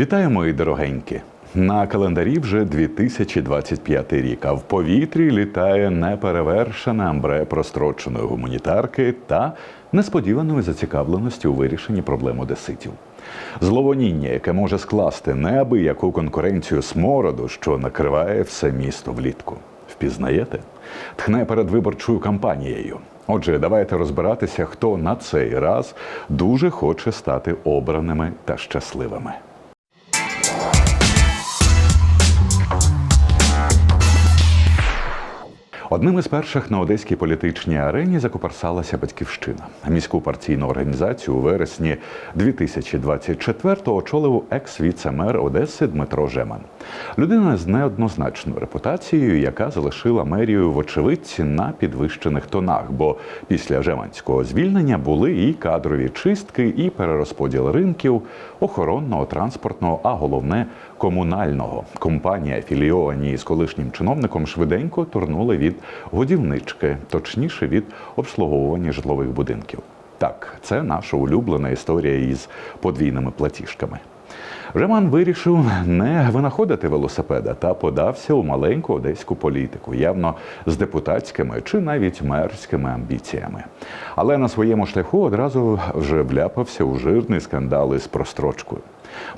Вітаю, мої дорогенькі! На календарі вже 2025 рік, а в повітрі літає неперевершене амбре простроченої гуманітарки та несподіваної зацікавленості у вирішенні проблем одеситів. Зловоніння, яке може скласти неабияку конкуренцію смороду, що накриває все місто влітку. Впізнаєте? Тхне перед виборчою кампанією. Отже, давайте розбиратися, хто на цей раз дуже хоче стати обраними та щасливими. Одним із перших на одеській політичній арені закоперсалася батьківщина. Міську партійну організацію у вересні 2024-го очолив екс-віце-мер Одеси Дмитро Жеман. Людина з неоднозначною репутацією, яка залишила мерію вочевидь на підвищених тонах. Бо після Жеманського звільнення були і кадрові чистки, і перерозподіл ринків, охоронного, транспортного, а головне комунального. Компанія, афілійовані з колишнім чиновником, швиденько турнули від годівнички, точніше від обслуговування житлових будинків. Так, це наша улюблена історія із подвійними платіжками. Реман вирішив не винаходити велосипеда та подався у маленьку одеську політику, явно з депутатськими чи навіть мерськими амбіціями. Але на своєму шляху одразу вже вляпався у жирний скандал із прострочкою.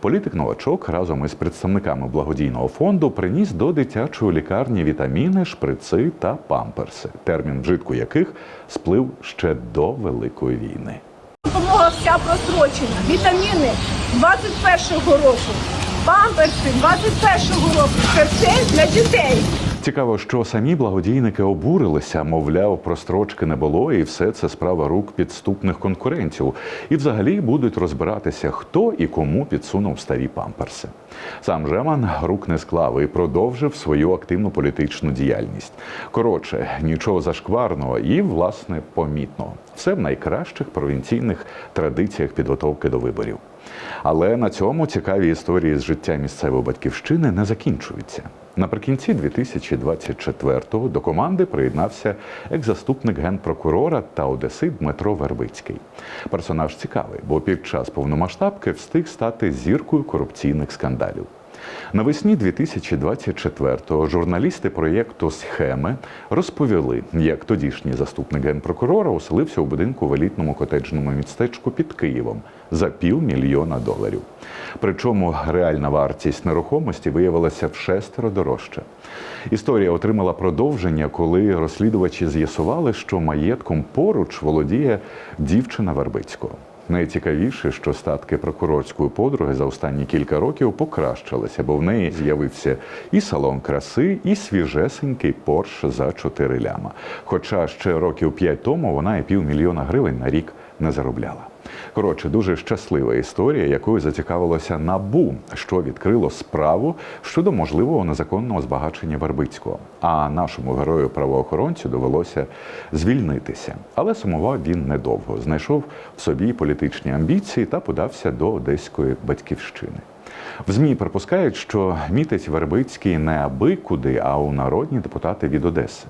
Політик новачок разом із представниками благодійного фонду приніс до дитячої лікарні вітаміни, шприци та памперси, термін вжитку яких сплив ще до Великої війни. Допомога вся прострочена. Вітаміни 21-го року, памперси 21-го року. Все для дітей. Цікаво, що самі благодійники обурилися, мовляв, прострочки не було, і все це справа рук підступних конкурентів. І взагалі будуть розбиратися, хто і кому підсунув старі памперси. Сам Жеман рук не склав і продовжив свою активну політичну діяльність. Коротше, нічого зашкварного і, власне, помітного. Все в найкращих провінційних традиціях підготовки до виборів. Але на цьому цікаві історії з життя місцевої батьківщини не закінчуються. Наприкінці 2024-го до команди приєднався екс-заступник генпрокурора та Одеси Дмитро Вербицький. Персонаж цікавий, бо під час повномасштабки встиг стати зіркою корупційних скандалів. Навесні 2024-го журналісти проєкту Схеми розповіли, як тодішній заступник генпрокурора оселився у будинку в елітному котеджному містечку під Києвом за півмільйона доларів. Причому реальна вартість нерухомості виявилася в шестеро дорожче. Історія отримала продовження, коли розслідувачі з'ясували, що маєтком поруч володіє дівчина Вербицького. Найцікавіше, що статки прокурорської подруги за останні кілька років покращилися, бо в неї з'явився і салон краси, і свіжесенький Порш за 4 ляма. Хоча ще років 5 тому вона і півмільйона гривень на рік не заробляла. Коротше, дуже щаслива історія, якою зацікавилося набу, що відкрило справу щодо можливого незаконного збагачення Вербицького. А нашому герою правоохоронцю довелося звільнитися. Але сумував він недовго. Знайшов в собі політичні амбіції та подався до одеської батьківщини. В ЗМІ припускають, що мітить Вербицький не аби куди, а у народні депутати від Одеси.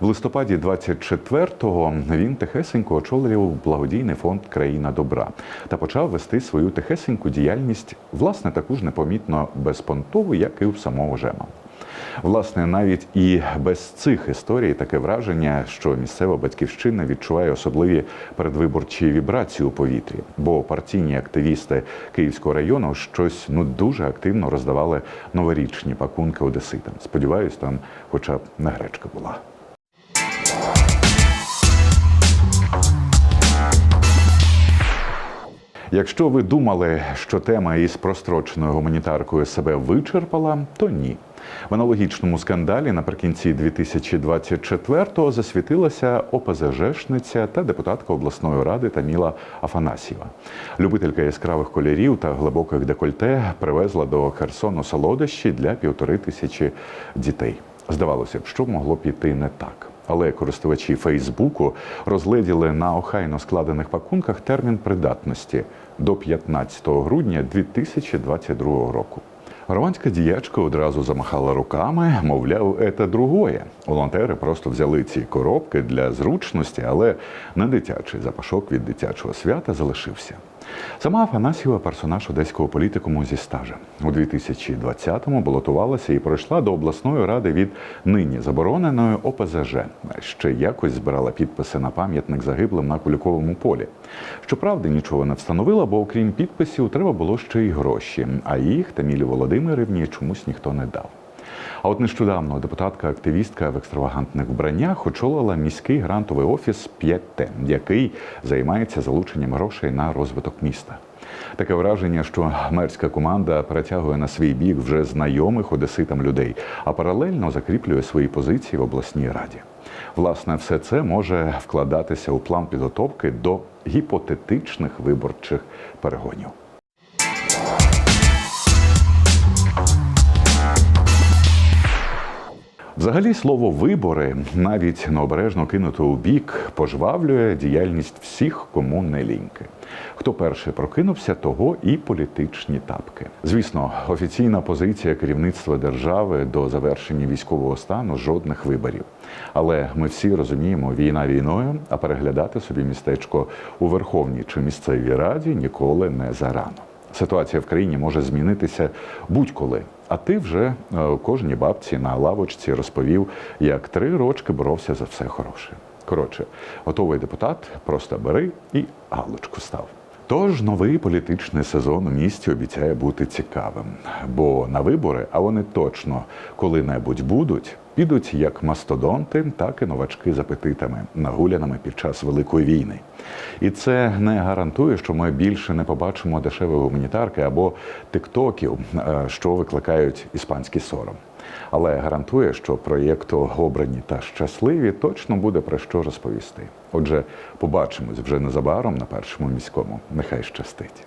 В листопаді 24-го він тихесенько очолював благодійний фонд Країна добра та почав вести свою тихесеньку діяльність, власне, таку ж непомітно безпонтову, як і у самого Жема. Власне, навіть і без цих історій таке враження, що місцева батьківщина відчуває особливі передвиборчі вібрації у повітрі, бо партійні активісти Київського району щось ну дуже активно роздавали новорічні пакунки одеситам. Сподіваюсь, там хоча б не гречка була. Якщо ви думали, що тема із простроченою гуманітаркою себе вичерпала, то ні. В аналогічному скандалі наприкінці 2024-го засвітилася ОПЗЖшниця та депутатка обласної ради Таміла Афанасьєва. Любителька яскравих кольорів та глибоких декольте привезла до Херсону солодощі для півтори тисячі дітей. Здавалося б, що могло піти не так. Але користувачі Фейсбуку розгледіли на охайно складених пакунках термін придатності до 15 грудня 2022 року. Громадська діячка одразу замахала руками, мовляв, це другое. Волонтери просто взяли ці коробки для зручності, але не дитячий запашок від дитячого свята залишився. Сама Афанасьєва персонаж одеського політикуму зі стажем. У 2020-му балотувалася і пройшла до обласної ради від нині забороненої ОПЗЖ. Ще якось збирала підписи на пам'ятник загиблим на Куликовому полі. Щоправда, нічого не встановила, бо окрім підписів треба було ще й гроші. А їх Тамілі Володимирівні чомусь ніхто не дав. А от нещодавно депутатка-активістка в екстравагантних вбраннях очолила міський грантовий офіс 5Т, який займається залученням грошей на розвиток міста. Таке враження, що мерська команда перетягує на свій бік вже знайомих одеситам людей, а паралельно закріплює свої позиції в обласній раді. Власне, все це може вкладатися у план підготовки до гіпотетичних виборчих перегонів. Взагалі, слово вибори, навіть необережно кинуто у бік, пожвавлює діяльність всіх, кому не ліньки. Хто перший прокинувся, того і політичні тапки. Звісно, офіційна позиція керівництва держави до завершення військового стану жодних виборів. Але ми всі розуміємо, війна війною, а переглядати собі містечко у Верховній чи місцевій раді ніколи не зарано. Ситуація в країні може змінитися будь-коли. А ти вже е, кожній бабці на лавочці розповів, як три рочки боровся за все хороше. Коротше, готовий депутат, просто бери і галочку став. Тож новий політичний сезон у місті обіцяє бути цікавим, бо на вибори, а вони точно коли-небудь будуть, підуть як мастодонти, так і новачки з апетитами, нагуляними під час великої війни. І це не гарантує, що ми більше не побачимо дешеві гуманітарки або тиктоків, е, що викликають іспанський сором. Але гарантує, що проєкту обрані та щасливі точно буде про що розповісти. Отже, побачимось вже незабаром на першому міському. Нехай щастить.